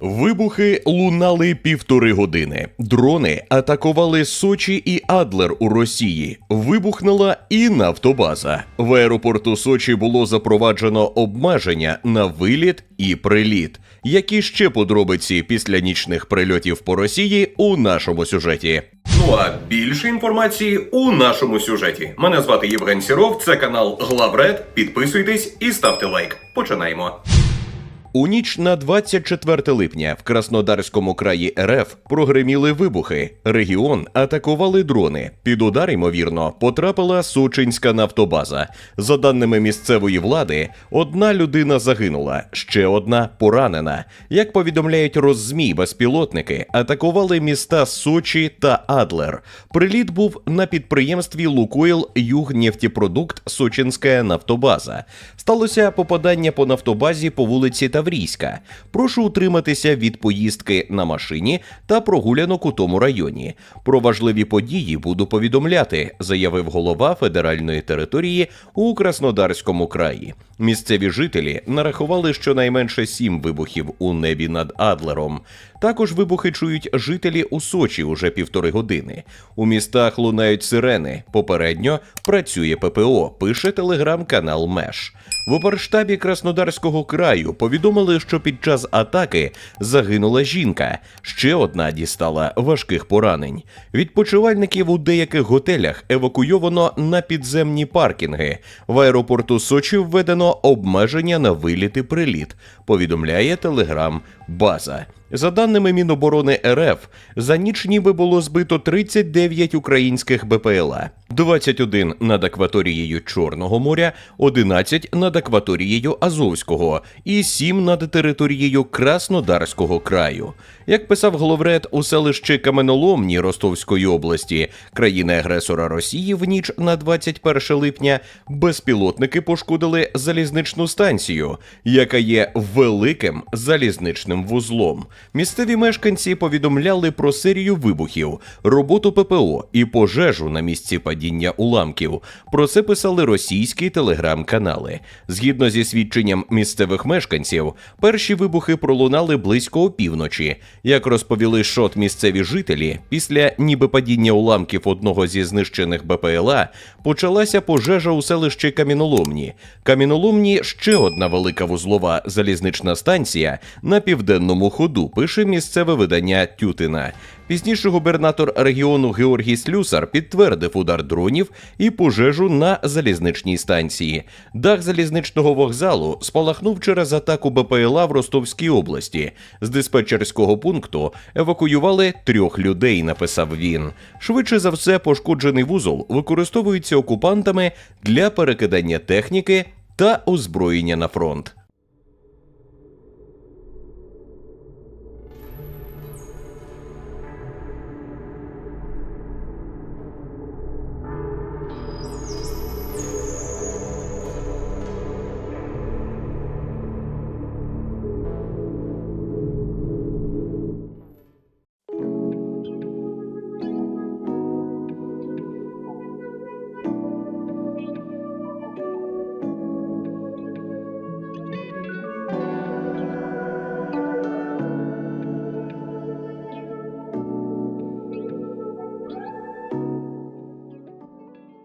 Вибухи лунали півтори години. Дрони атакували Сочі і Адлер у Росії. Вибухнула і нафтобаза. В аеропорту Сочі було запроваджено обмеження на виліт і приліт. Які ще подробиці після нічних прильотів по Росії у нашому сюжеті? Ну а більше інформації у нашому сюжеті. Мене звати Євген Сіров. Це канал Главред. Підписуйтесь і ставте лайк. Починаємо. У ніч на 24 липня в Краснодарському краї РФ прогреміли вибухи. Регіон атакували дрони. Під удар, ймовірно, потрапила Сочинська нафтобаза. За даними місцевої влади, одна людина загинула, ще одна поранена. Як повідомляють роззмі, безпілотники атакували міста Сочі та Адлер. Приліт був на підприємстві Лукойл Югнефтепродукт Сочинська нафтобаза. Сталося попадання по нафтобазі по вулиці Таврійська. Прошу утриматися від поїздки на машині та прогулянок у тому районі. Про важливі події буду повідомляти, заявив голова федеральної території у Краснодарському краї. Місцеві жителі нарахували щонайменше сім вибухів у небі над Адлером. Також вибухи чують жителі у Сочі уже півтори години. У містах лунають сирени. Попередньо працює ППО, пише телеграм-канал Меш. В оперштабі Краснодарського краю повідомили, що під час атаки загинула жінка. Ще одна дістала важких поранень. Відпочивальників у деяких готелях евакуйовано на підземні паркінги. В аеропорту Сочі введено обмеження на виліт і приліт. Повідомляє телеграм База. За даними Міноборони РФ, за ніч ніби було збито 39 українських БПЛА, 21 над акваторією Чорного моря, 11 над акваторією Азовського і 7 над територією Краснодарського краю. Як писав головред у селищі Каменоломні Ростовської області, країни-агресора Росії в ніч на 21 липня безпілотники пошкодили залізничну станцію, яка є великим залізничним вузлом. Місцеві мешканці повідомляли про серію вибухів, роботу ППО і пожежу на місці падіння уламків. Про це писали російські телеграм-канали. Згідно зі свідченням місцевих мешканців, перші вибухи пролунали близько опівночі. Як розповіли шот місцеві жителі, після ніби падіння уламків одного зі знищених БПЛА почалася пожежа у селищі Каміноломні. Каміноломні ще одна велика вузлова залізнична станція на південному ходу, пише місцеве видання Тютина. Пізніше губернатор регіону Георгій Слюсар підтвердив удар дронів і пожежу на залізничній станції. Дах залізничного вокзалу спалахнув через атаку БПЛА в Ростовській області. З диспетчерського пункту евакуювали трьох людей, написав він. Швидше за все, пошкоджений вузол використовується окупантами для перекидання техніки та озброєння на фронт.